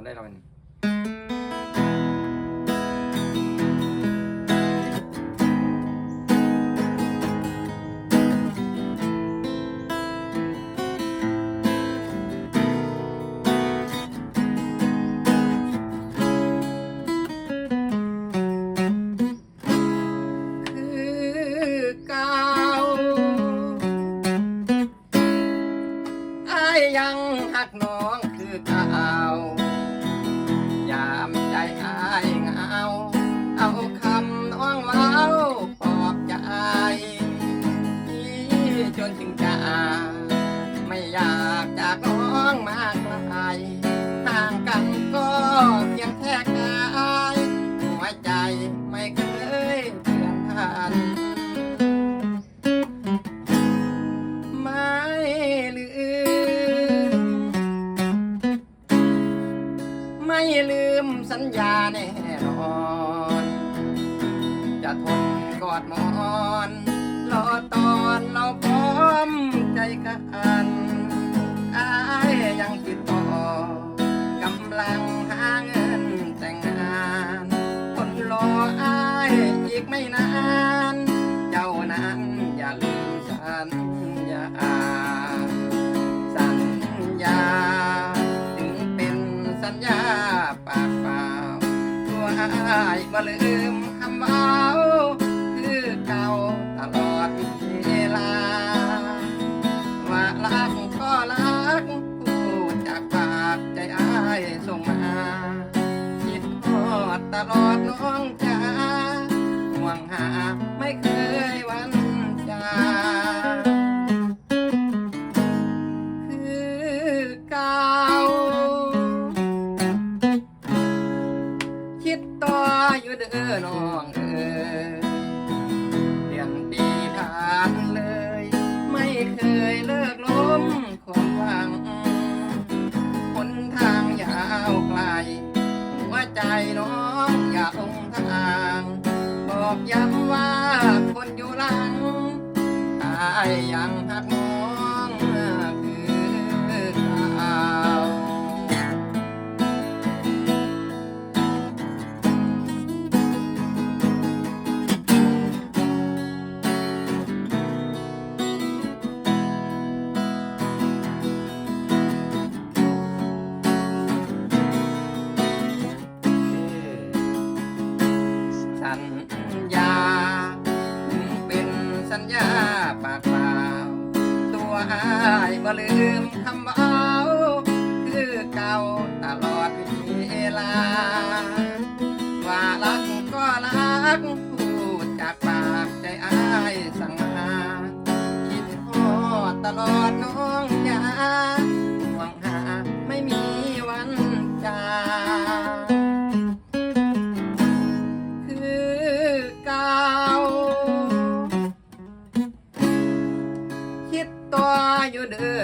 ำได้เราเป็น ม่ลืมสัญญาแน่นอน จะทนกอดมอนรอตอนเราพร้อมใจกันอายยังติดต่อกำลังหาเงินแต่งงาน คนรออายอีกไม่นาน บ่ลืมคำเว้าคือเก่าตลอดเวลา ว่ารักก็รักพูดจากปากใจอายส่งมา คิดทอดตลอดน้องจ้าห่วงหาไม่เคยวัน ดต่ออยู่เด้อน้องเอ๋ยเดือนปีผ่านเลย ไม่เคยเลิกล้มความหวังหนทางยาวไกลหัวใจน้องอย่าลงทาง บอกย้ำว่าคนอยู่หลังอายยังหัก สัญญา เป็นสัญญาปากเปล่า ตัวอายบ่ลืมคำเว้าคือเก่าตลอดเวลา ว่ารักก็รักพูดจากปากใจอายสั่งมา คิดทอดตลอดน้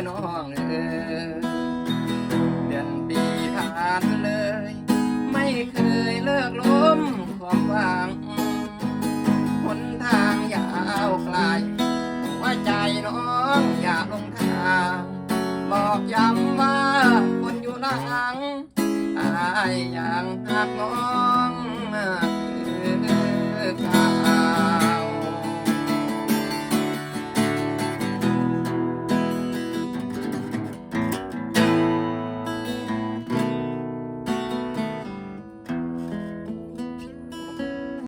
น้องเออเดือนปีผ่านเลย ไม่เคยเลิกล้มความหวังหนทางยาวไกลหัวใจน้องอย่าลงทาง บอกย้ำว่าคนอยู่หลังอายอยังหักน้อง